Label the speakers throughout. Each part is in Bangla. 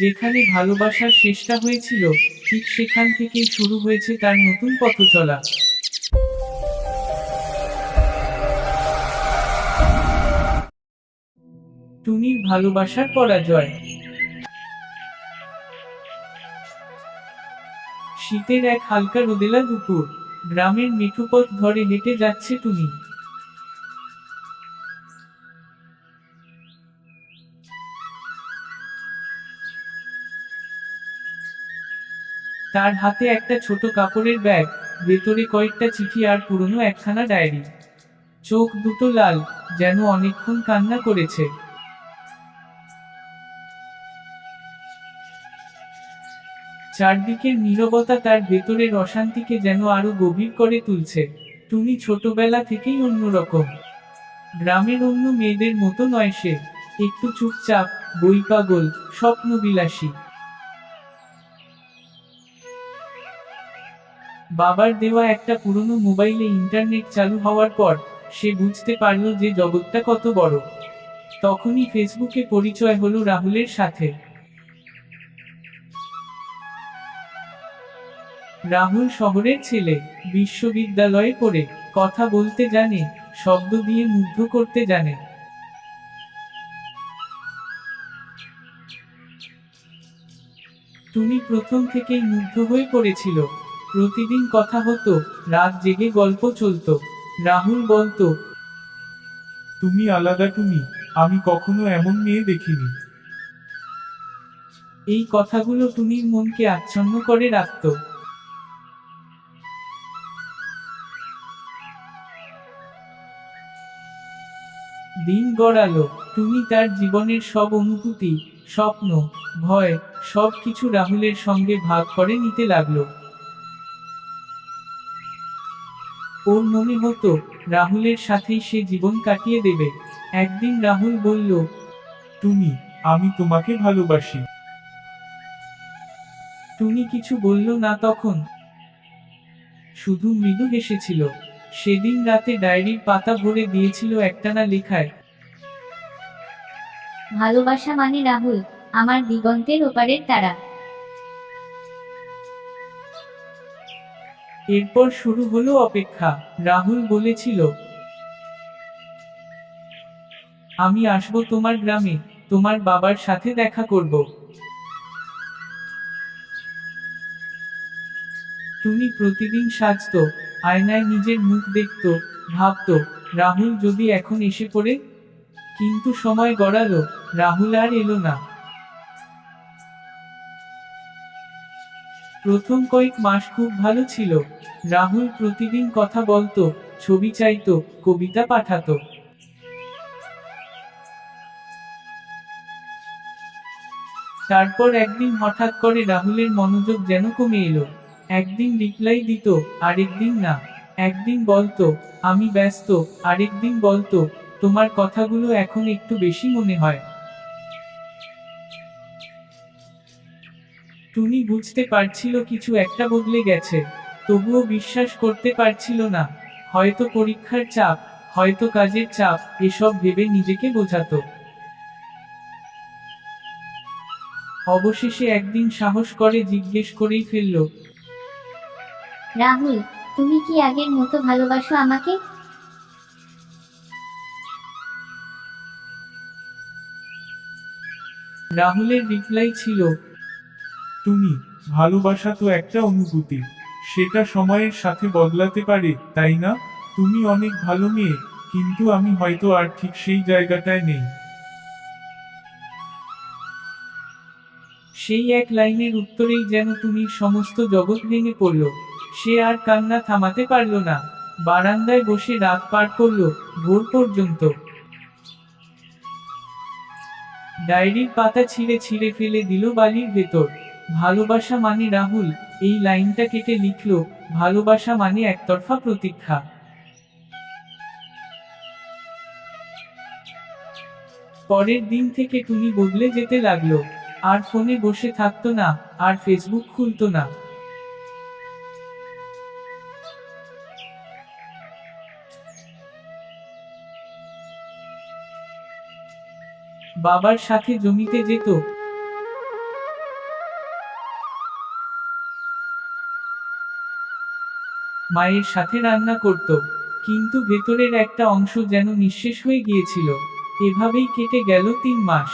Speaker 1: যেখানে ভালোবাসার শেষটা হয়েছিল, ঠিক সেখান থেকেই শুরু হয়েছে তার নতুন পথ চলা। টুনির ভালোবাসার পরাজয়। শীতের এক হালকা রোদেলা দুপুর, গ্রামের মেঠোপথ ধরে হেঁটে যাচ্ছে টুনি। তার হাতে একটা ছোট কাপড়ের ব্যাগ, ভেতরে কয়েকটা চিঠি আর পুরনো একখানা ডায়েরি। চোখ দুটো লাল, যেন অনেকক্ষণ কান্না করেছে। চারদিকের নীরবতা তার ভেতরের অশান্তিকে যেন আরও গভীর করে তুলছে। তুমি ছোটবেলা থেকেই অন্যরকম। গ্রামের অন্য মেয়েদের মতো নয় সে। একটু চুপচাপ, বই পাগল, স্বপ্নবিলাসী। বাবার দেওয়া একটা পুরনো মোবাইলে ইন্টারনেট চালু হওয়ার পর, সে বুঝতে পারল যে জগৎটা কত বড়। তখনই ফেসবুকে পরিচয় হলো রাহুলের সাথে। রাহুল শহরের ছেলে, বিশ্ববিদ্যালয়ে পড়ে, কথা বলতে জানে, শব্দ দিয়ে মুগ্ধ করতে জানে। তুমি প্রথম থেকেই মুগ্ধ হয়ে পড়েছিল। প্রতিদিন কথা হতো রাত জেগে গল্প চলতো। রাহুল বলতো
Speaker 2: তুমি আলাদা তুমি আমি কখনো এমন মেয়ে দেখিনি।
Speaker 1: এই কথাগুলো টুনির মনকে আচ্ছন্ন করে রাখত। দিন গড়ালো টুনি তার জীবনের সব অনুভূতি স্বপ্ন ভয় সব কিছু রাহুলের সঙ্গে ভাগ করে নিতে লাগল। ওর মনে হতো রাহুলের সাথেই সে জীবন কাটিয়ে দেবে। একদিন রাহুল বলল
Speaker 2: তুমি আমি তোমাকে ভালোবাসি।
Speaker 1: টুনি কিছু বলল না তখন। শুধু মৃদু হেসেছিল। সেদিন রাতে ডায়েরির পাতা ভরে দিয়েছিল একটানা লেখায়।
Speaker 3: ভালোবাসা মানে রাহুল আমার দিগন্তের ওপারের তারা।
Speaker 1: এরপর শুরু হলো অপেক্ষা। রাহুল বলেছিল, আমি আসব তোমার গ্রামে, তোমার বাবার সাথে দেখা করব। তুমি প্রতিদিন সাজতো, আয়নায় নিজের মুখ দেখত, ভাবতো, রাহুল যদি এখন এসে পড়ে? কিন্তু সময় গড়ালো, রাহুল আর এলো না। প্রথম কয়েক মাস খুব ভালো ছিল। রাহুল প্রতিদিন কথা বলতো, ছবি চাইতো, কবিতা পাঠাতো। তারপর একদিন হঠাৎ করে রাহুলের মনোযোগ যেন কমে এলো। একদিন রিপ্লাই দিত, আরেকদিন না। একদিন বলতো, আমি ব্যস্ত। আরেকদিন বলতো, তোমার কথাগুলো এখন একটু বেশি মনে হয়। টুনি বুঝতে পারছিল কিছু একটা বদলে গেছে তবুও বিশ্বাস করতে পারছিল না। হয়তো পরীক্ষার চাপ হয়তো কাজের চাপ এসব ভেবে নিজেকে বোঝাতো। অবশেষে একদিন সাহস করে জিজ্ঞেস করেই ফেলল
Speaker 3: রাহুল তুমি কি আগের মতো ভালোবাসো আমাকে?
Speaker 1: রাহুলের রিপ্লাই ছিল
Speaker 2: তুমি, ভালোবাসা তো একটা অনুভূতি, সেটা সময়ের সাথে বদলাতে পারে, তাই না? তুমি অনেক ভালো মেয়ে, কিন্তু আমি হয়তো আর ঠিক সেই জায়গাটায় নেই।
Speaker 1: সেই এক লাইনের উত্তরেই যেন তুমি সমস্ত জগৎ ভেঙে পড়ল, সে আর কান্না থামাতে পারল না, বারান্দায় বসে রাত পার করল ভোর পর্যন্ত। ডায়েরির পাতা ছিঁড়ে ছিঁড়ে ফেলে দিল বালির ভেতর। ভালোবাসা মানে রাহুল, এই লাইনটা কেটে লিখলো, ভালোবাসা মানে একতরফা প্রতীক্ষা। পরের দিন থেকে টুনি বদলে যেতে লাগল, আর ফোনে বসে থাকতো না, আর ফেসবুক খুলতো না। বাবার সাথে জমিতে যেত মায়ের সাথে রান্না করত, কিন্তু ভেতরের একটা অংশ যেন নিঃশেষ হয়ে গিয়েছিল। এভাবেই কেটে গেল তিন মাস।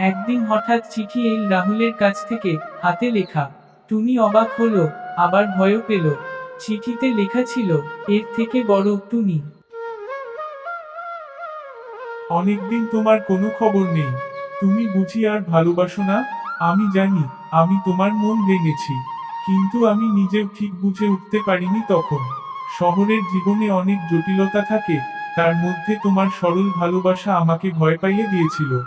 Speaker 1: একদিন হঠাৎ চিঠি এল রাহুলের কাছ থেকে, হাতে লেখা টুনি অবাক হলো, আবার ভয়ও পেল। চিঠিতে লেখা ছিল, এর থেকে বড় টুনি
Speaker 2: অনেকদিন তোমার কোনো খবর নেই। তুমি বুঝি আর ভালোবাসো না? আমি জানি, আমি তোমার মন ভেঙেছি। কিন্তু আমি নিজেও ঠিক বুঝে উঠতে পারিনি তখন। শহরের জীবনে অনেক জটিলতা থাকে, তার মধ্যে তোমার সরল ভালোবাসা আমাকে ভয় পাইয়ে দিয়েছিল।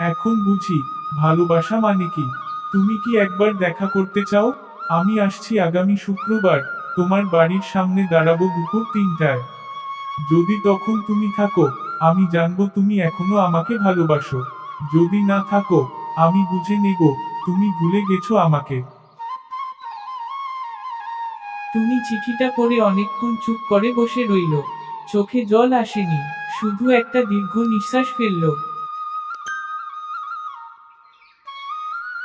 Speaker 2: এখন বুঝি, ভালোবাসা মানে কি? তুমি কি একবার দেখা করতে চাও? আমি আসছি আগামী শুক্রবার, তোমার বাড়ির সামনে দাঁড়াবো দুপুর তিনটায়। যদি তখন তুমি থাকো আমি জানব তুমি এখনও আমাকে ভালোবাসো। যদি না থাকো, আমি বুঝে নেব, তুমি ভুলে গেছো আমাকে।
Speaker 1: তুমি চিঠিটা পড়ে অনেকক্ষণ চুপ করে বসে রইল। চোখে জল আসেনি, শুধু একটা দীর্ঘ নিঃশ্বাস ফেলল।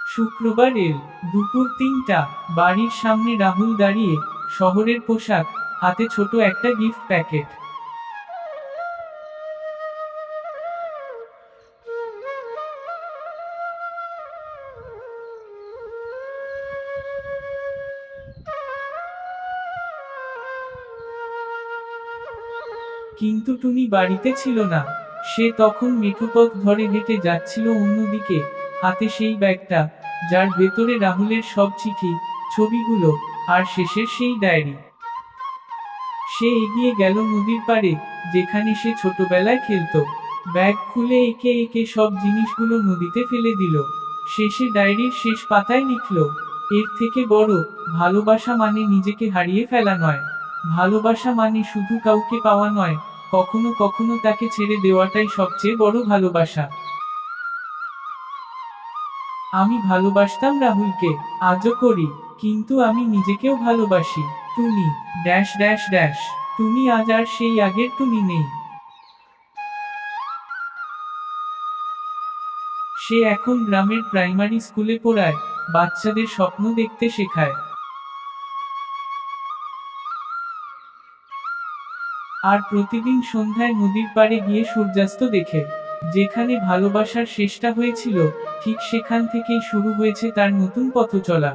Speaker 1: শুক্রবার এল, দুপুর তিনটা, বাড়ির সামনে রাহুল দাঁড়িয়ে, শহরের পোশাক, হাতে ছোট একটা গিফট প্যাকেট কিন্তু টুনি বাড়িতে ছিল না। সে তখন মেঠোপথ ধরে হেঁটে যাচ্ছিল অন্যদিকে। হাতে সেই ব্যাগটা, যার ভেতরে রাহুলের সব চিঠি, ছবিগুলো, আর শেষের সেই ডায়েরি। সে এগিয়ে গেল নদীর পাড়ে, যেখানে সে ছোটবেলায় খেলতো। ব্যাগ খুলে একে একে সব জিনিসগুলো নদীতে ফেলে দিল। শেষে ডায়েরির শেষ পাতায় লিখল, এর থেকে বড়, ভালোবাসা মানে নিজেকে হারিয়ে ফেলা নয়। ভালোবাসা মানে শুধু কাউকে পাওয়া নয় কখনো কখনো তাকে ছেড়ে দেওয়াটাই সবচেয়ে বড় ভালোবাসা। আমি ভালোবাসতাম রাহুলকে, আজও করি, কিন্তু আমি নিজেকেও ভালোবাসি। Tuni dash dash dash Tuni আজ আর সেই আগের তুমি নেই। সে এখন গ্রামের প্রাইমারি স্কুলে পড়ায়, বাচ্চাদের স্বপ্ন দেখতে শেখায়। আর প্রতিদিন সন্ধ্যায় নদীর পাড়ে গিয়ে সূর্যাস্ত দেখে। যেখানে ভালোবাসার শেষটা হয়েছিল, ঠিক সেখান থেকেই শুরু হয়েছে তার নতুন পথ চলা